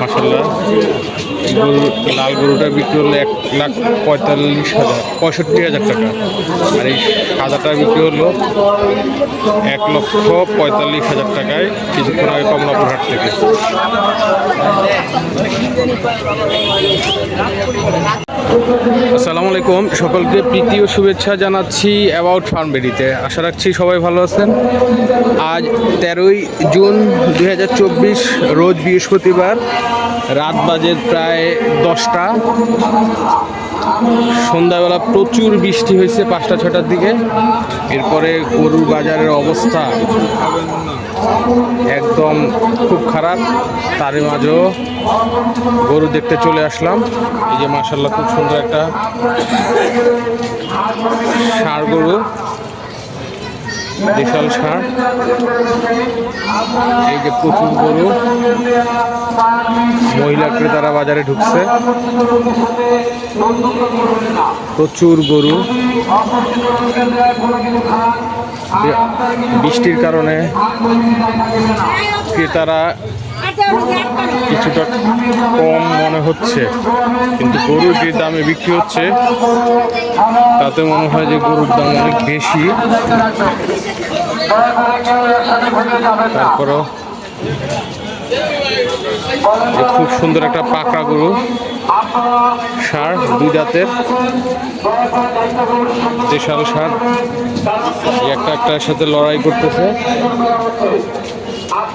মাসাল্লাহ গরু, লাল গরুটা বিক্রি হলো এক লাখ পঁয়তাল্লিশ হাজার, পঁয়ষট্টি হাজার টাকা। আর এই সাদাটা বিক্রি হলো এক লক্ষ পঁয়তাল্লিশ হাজার টাকায় কিছুক্ষণ আগে কমলাপুর হাট থেকে। আসসালামু আলাইকুম। সকলকে প্রীতি ও শুভেচ্ছা জানাচ্ছি অ্যাবাউট ফার্মবেরিতে আশা রাখছি সবাই ভালো আছেন। আজ তেরোই জুন দু হাজার চব্বিশ, রোজ বৃহস্পতিবার, রাত বাজে প্রায় দশটা। সন্ধ্যাবেলা প্রচুর বৃষ্টি হয়েছে পাঁচটা ছটার দিকে। এরপরে গরুর বাজারের অবস্থা। একদম খুব খারাপ। তারই মাঝেও গরু দেখতে চলে আসলাম। এই যে মাসাল্লাহ খুব সুন্দর একটা ষাঁড় গরু। বিশাল সার। এই যে প্রচুর গরু। মহিলা ক্রেতারা বাজারে ঢুকছে। প্রচুর গরু। বৃষ্টির কারণে ক্রেতারা কিছুটা কম মনে হচ্ছে। কিন্তু গরুর যে দামে বিক্রি হচ্ছে, তাতে মনে হয় যে গরুর দাম অনেক বেশি। তারপরও খুব সুন্দর একটা পাকড়া গরু, সার, দুই দাঁতের দেশাল সার, এই একটা একটার সাথে লড়াই করতেছে আপনারা যে কোথায় ডিউটি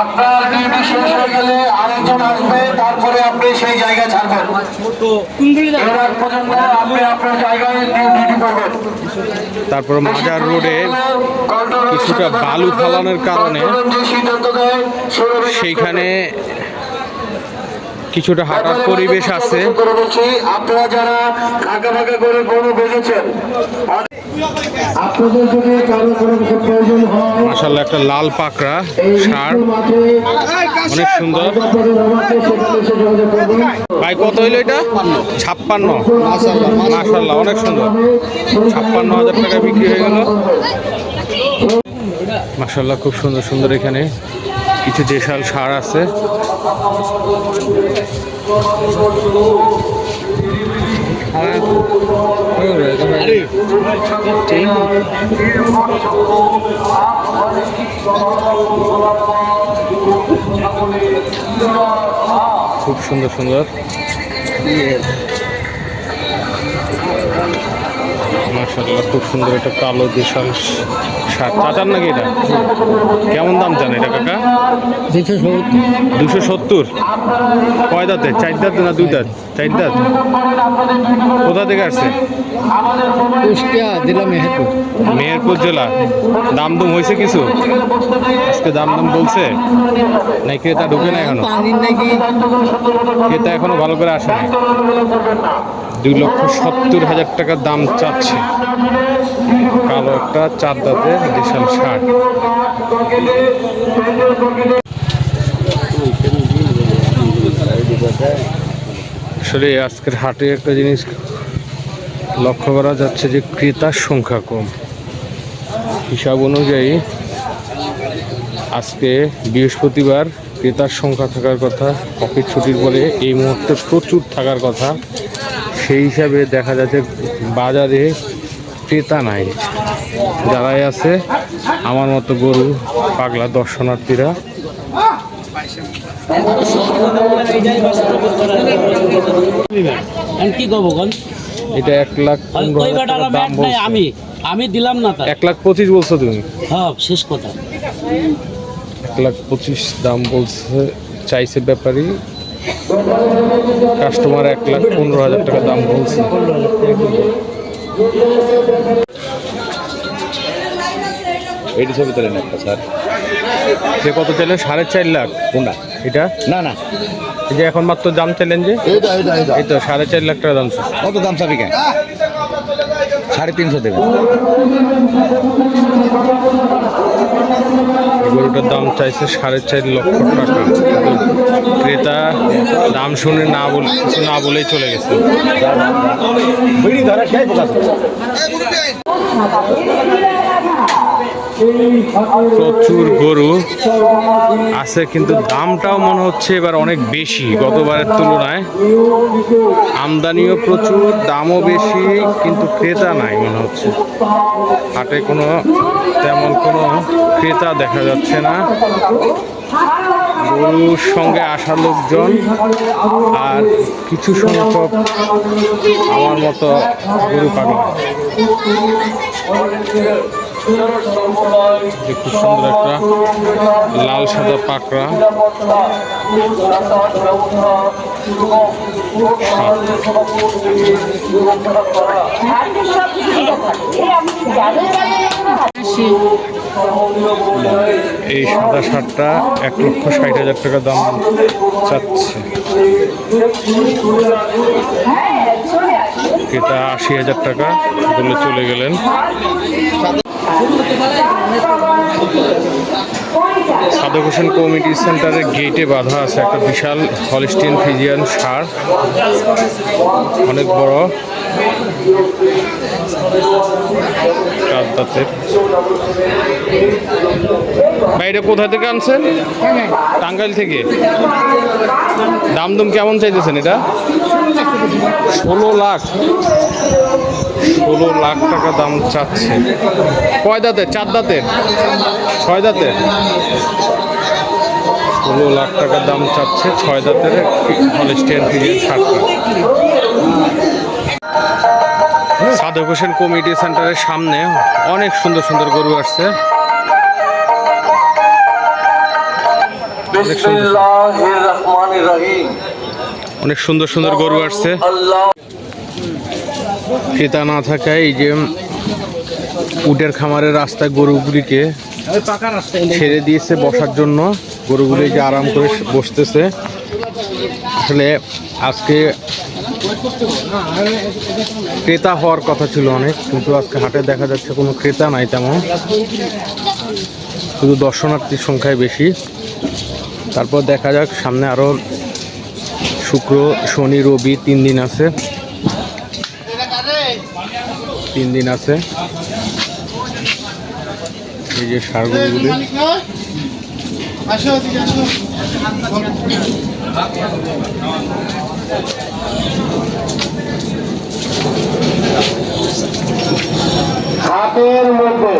আপনার ডিউটি শেষ হয়ে গেলে আরেকজন আসবে তারপরে আপনি সেই জায়গা ছাড়বেন। এর আগ পর্যন্ত আপনি আপনার জায়গায় ডিউটি করবেন। তারপর মাজার রোডে কিছুটা বালু ফালানোর কারণে সেইখানে কিছুটা হাঁটার পরিবেশ আছে। আপনারা যারা ফাঁকা ফাঁকা করে গরু বেঁধেছেন আপনাদের যদি কারও কোনো প্রয়োজন হয়। মাসাল্লাহ একটা লাল পাকড়া সার। অনেক সুন্দর। ভাই কত হইল এটা? ছাপ্পান্ন। মাসাল্লাহ অনেক সুন্দর। ছাপ্পান্ন হাজার টাকা বিক্রি হয়ে গেল। মাসাল্লাহ খুব সুন্দর সুন্দর এখানে কিছু দেশাল সার আছে। খুব সুন্দর সুন্দর। মাসাল্লাহ খুব সুন্দর একটা কালো দেশাল সার চাচার নাকি এটা? কেমন দাম জান এটা কাকা? দুশো সত্তর। কয় দাঁতে চার দাঁত না দুই দাঁত? চার দাঁত? কোথা থেকে আসছে? জেলা মেহেরপুর। মেহেরপুর জেলা। দাম দুম হয়েছে কিছু? আজকে দাম দাম বলছে? নাই ক্রেতা ঢুকে না এখনও? ক্রেতা এখনও ভালো করে আসে না দুই লক্ষ সত্তর হাজার টাকার দাম চাচ্ছে। কালো একটা চার দাঁতে দেশাল ষাট। আসলে আজকের হাটে একটা জিনিস লক্ষ্য করা যাচ্ছে যে ক্রেতার সংখ্যা কম। হিসাব অনুযায়ী আজকে বৃহস্পতিবার ক্রেতার সংখ্যা থাকার কথা অফিস ছুটির পরে এই মুহূর্তে প্রচুর থাকার কথা। সেই হিসাবে দেখা যাচ্ছে বাজারে ক্রেতা নাই। যারাই আছে আমার মতো গরু পাগলা দর্শনার্থীরা। কি এটা এক লাখ দাম আমি আমি দিলাম না এক লাখ পঁচিশ বলছো তুমি? হ্যাঁ শেষ কথা। এক লাখ পঁচিশ দাম বলছে চাইছে ব্যাপারী। কাস্টমার এক লাখ পনেরো হাজার টাকা দাম বলছে। এইটি ছবি তোলেন একটা স্যার। যে কত চাইলেন? সাড়ে চার লাখ। কোনটা? এটা? না না। এই যে এখন মাত্র দাম চাইলেন যে? এই তো সাড়ে চার লাখ টাকা দাম। কত দাম চাবি কেন সাড়ে তিনশো দেবেন। গরুটার দাম চাইছে সাড়ে চার লক্ষ টাকা। ক্রেতা দাম শুনে না বলে কিছু না বলেই চলে গেছে। প্রচুর গরু আছে কিন্তু দামটাও মনে হচ্ছে এবার অনেক বেশি গতবারের তুলনায়। আমদানিও প্রচুর দামও বেশি কিন্তু ক্রেতা নাই মনে হচ্ছে। হাটে কোনো তেমন কোনো ক্রেতা দেখা যাচ্ছে না। গরুর সঙ্গে আসা লোকজন আর কিছু সংখ্যক আমার মতো গরু পাগল। খুব সুন্দর একটা লাল সাদা পাকড়া এই সাদা শার্টটা এক লক্ষ ষাট হাজার টাকা দাম চাচ্ছে। ক্রেতা আশি হাজার টাকা বলে চলে গেলেন। সাধক হোসেন কমিটি সেন্টারের গেটে বাঁধা আছে একটা বিশাল হলিস্টিন ফিজিয়ান সার অনেক বড়। চার দাঁতের ভাই কোথা থেকে আনছেন? টাঙ্গাইল থেকে। দাম দুম কেমন চাইতেছেন এটা? ষোলো লাখ। ষোলো লাখ টাকা দাম চাচ্ছে। কয় দাঁতের? চার দাঁতের? ছয় দাঁতের? ষোলো লাখ টাকা দাম চাচ্ছে। ছয় দাঁতের হলিস্টিয়ান ফিজিয়ান সারটা সাধক হোসেন কমিটি সেন্টারের সামনে অনেক সুন্দর সুন্দর গরু আসছে। অনেক সুন্দর সুন্দর। গরু আসছে। ক্রেতা না থাকায় এই যে উটের খামারের রাস্তায় গরুগুলিকে ছেড়ে দিয়েছে বসার জন্য। গরুগুলি যে আরাম করে বসতেছে। আসলে আজকে ক্রেতা হওয়ার কথা ছিল অনেক, কিন্তু আজকে হাটে দেখা যাচ্ছে কোনো ক্রেতা নাই তেমন। শুধু দর্শনার্থীর সংখ্যাই বেশি। তারপর দেখা যাক, সামনে আরও শুক্র, শনি, রবি তিন দিন আছে। তিন দিন আছে। এই যে সারগুলি হাতের মধ্যে।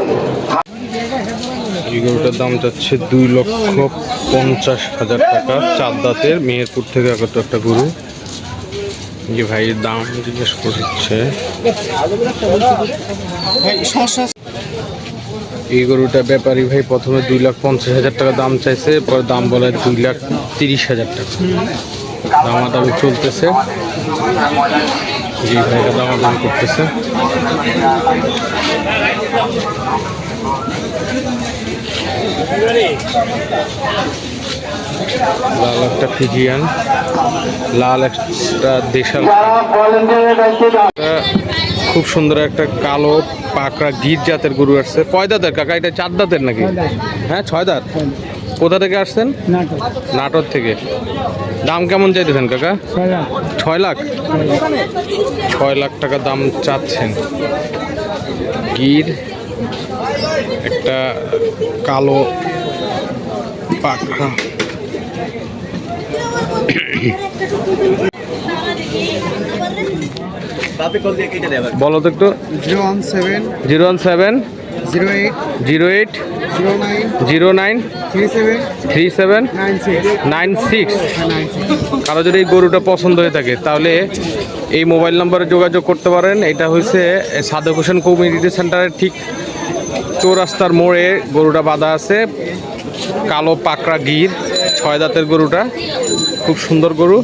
এই গরুটার দাম যাচ্ছে দুই লক্ষ পঞ্চাশ হাজার টাকা। চার দাঁতের মেহেরপুর থেকে আগত একটা গরু। যে ভাইয়ের দাম জিজ্ঞেস করছে। এই গরুটা ব্যাপারী ভাই প্রথমে দুই লাখ পঞ্চাশ হাজার টাকা দাম চাইছে, পরে দাম বলে দুই লাখ তিরিশ হাজার টাকা। দামাদামি চলতেছে। জি ভাইরা দামাদামি করতেছে। লাল একটা ফিজিয়ান। লাল একটা দেশাল। খুব সুন্দর একটা কালো পাকড়া গির জাতের গরু আসছে। কয় দাঁতের কাকা? এটা চার দাঁতের নাকি? হ্যাঁ ছয় দাঁত কোথা থেকে আসছেন? নাটোর থেকে। দাম কেমন চাইতেছেন কাকা? ছয় লাখ। ছয় লাখ টাকা দাম চাচ্ছেন। গির একটা কালো পাখা বলো তো একটু zero one seven zero one seven zero eight zero eight zero nine three seven nine six কারও যদি এই গরুটা পছন্দ হয়ে থাকে তাহলে এই মোবাইল নম্বরে যোগাযোগ করতে পারেন এটা হচ্ছে সাধক হোসেন কমিউনিটি সেন্টারের ঠিক চৌরাস্তার মোড়ে গরুটা বাঁধা আছে কালো পাকড়া গির ছয় দাঁতের গরুটা খুব সুন্দর গরু।